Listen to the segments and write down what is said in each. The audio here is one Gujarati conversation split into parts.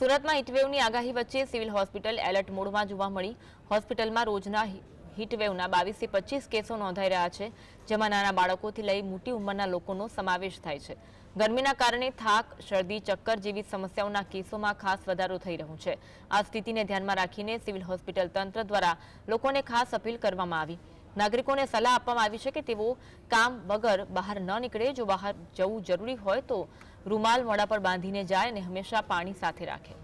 સુરતમાં હીટવેવની આગાહી વચ્ચે સિવિલ હોસ્પિટલ એલર્ટ મોડમાં જોવા મળી. હોસ્પિટલમાં રોજના હીટવેવના બાવીસથી પચીસ કેસો નોંધાઈ રહ્યા છે, જેમાં નાના બાળકોથી લઈ મોટી ઉંમરના લોકોનો સમાવેશ થાય છે. ગરમીના કારણે થાક, શરદી, ચક્કર જેવી સમસ્યાઓના કેસોમાં ખાસ વધારો થઈ રહ્યો છે. આ સ્થિતિને ધ્યાનમાં રાખીને સિવિલ હોસ્પિટલ તંત્ર દ્વારા લોકોને ખાસ અપીલ કરવામાં આવી. નાગરિકોને સલાહ આપવામાં આવી છે કે તેઓ કામ વગર બહાર ન નીકળે. જો બહાર જવું જરૂરી હોય તો રૂમાલ મોડા પર બાંધીને જાય અને હંમેશા પાણી સાથે રાખે.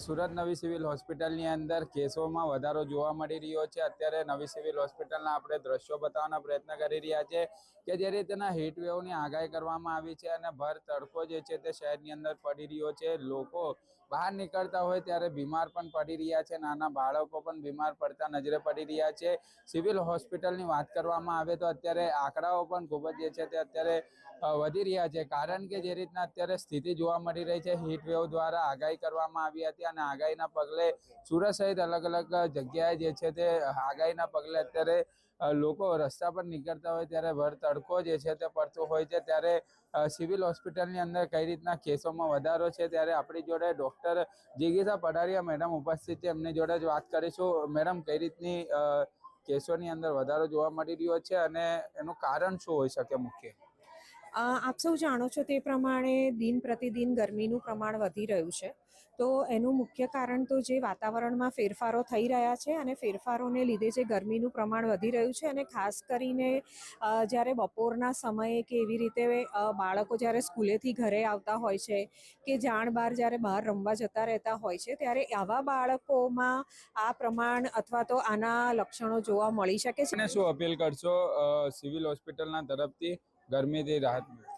સુરત નવી સિવિલ હોસ્પિટલની અંદર કેસોમાં વધારો જોવા મળી રહ્યો છે. અત્યારે નવી સિવિલ હોસ્પિટલના આપણે દ્રશ્યો બતાવવાના પ્રયત્ન કરી રહ્યા છે કે જે રીતના વેવની આગાહી કરવામાં આવી છે અને ભર તડકો જે છે તે શહેરની અંદર પડી રહ્યો છે. લોકો બહાર નીકળતા હોય ત્યારે બીમાર પણ પડી રહ્યા છે. નાના બાળકો પણ બીમાર પડતા નજરે પડી રહ્યા છે. સિવિલ હોસ્પિટલની વાત કરવામાં આવે તો અત્યારે આંકડાઓ પણ ખૂબ જ જે છે તે અત્યારે વધી રહ્યા છે. કારણ કે જે રીતના અત્યારે સ્થિતિ જોવા મળી રહી છે વેવ દ્વારા આગાહી કરવામાં આવી હતી અને આગાહીના પગલે સુરત સહિત અલગ અલગ જગ્યાએ જે છે તે આગાહીના પગલે અત્યારે લોકો રસ્તા પર નીકળતા હોય ત્યારે ભર તડકો જે છે તે પડતો હોય છે. ત્યારે સિવિલ હોસ્પિટલની અંદર કઈ રીતના કેસોમાં વધારો છે ત્યારે આપણી જોડે ડોક્ટર જિગીસા પઢારિયા મેડમ ઉપસ્થિત છે. એમની જોડે જ વાત કરીશું. મેડમ, કઈ રીતની કેસોની અંદર વધારો જોવા મળી રહ્યો છે અને એનું કારણ શું હોઈ શકે મુખ્ય? આપ સૌ જાણો છો તે પ્રમાણે દિન પ્રતિદિન ગરમીનું પ્રમાણ વધી રહ્યું છે. તો એનું મુખ્ય કારણ તો જે વાતાવરણમાં ફેરફારો થઈ રહ્યા છે અને ફેરફારોને લીધે જે ગરમીનું પ્રમાણ વધી રહ્યું છે અને ખાસ કરીને જ્યારે બપોરના સમયે કે એવી રીતે બાળકો જ્યારે સ્કૂલેથી ઘરે આવતા હોય છે કે જાણ બહાર જ્યારે બહાર રમવા જતા રહેતા હોય છે, ત્યારે આવા બાળકોમાં આ પ્રમાણ અથવા તો આના લક્ષણો જોવા મળી શકે છે. શું અપીલ કરશો સિવિલ હોસ્પિટલના તરફથી? ગરમીથી રાહત મળે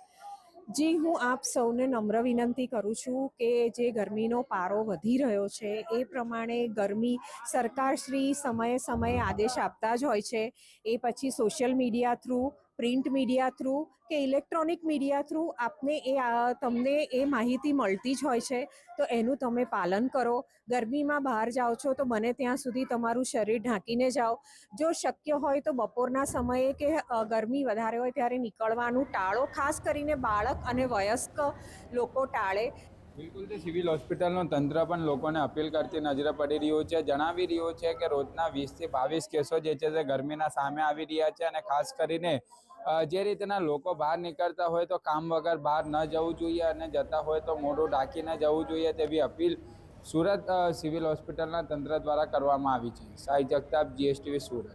જી, હું આપ સૌને નમ્ર વિનંતી કરું છું કે જે ગરમીનો પારો વધી રહ્યો છે, એ પ્રમાણે ગરમી સરકારશ્રી સમયે સમયે આદેશ આપતા જ હોય છે. એ પછી social media through print media through કે ઇલેક્ટ્રોનિક મીડિયા થ્રુ આપને એ તમને એ માહિતી મળતી જ હોય છે, તો એનું તમે પાલન કરો. ગરમીમાં બહાર જાઓ છો તો બને ત્યાં સુધી તમારું શરીર ઢાંકીને જાઓ. જો શક્ય હોય તો બપોરના સમયે કે ગરમી વધારે હોય ત્યારે નીકળવાનું ટાળો, ખાસ કરીને બાળક અને વયસ્ક લોકો ટાળે. બિલકુલ, તે સિવિલ હોસ્પિટલનું તંત્ર પણ લોકોને અપીલ કરતી નજરે પડી રહ્યું છે. જણાવી રહ્યું છે કે રોજના વીસથી બાવીસ કેસો જે છે તે ગરમીના સામે આવી રહ્યા છે અને ખાસ કરીને જે રીતના લોકો બહાર નીકળતા હોય તો કામ વગર બહાર ન જવું જોઈએ અને જતા હોય તો મોઢું ઢાંકીને જવું જોઈએ તેવી અપીલ સુરત સિવિલ હોસ્પિટલના તંત્ર દ્વારા કરવામાં આવી છે. સાઈ જગતાપ, જીએસટીવી સુરત.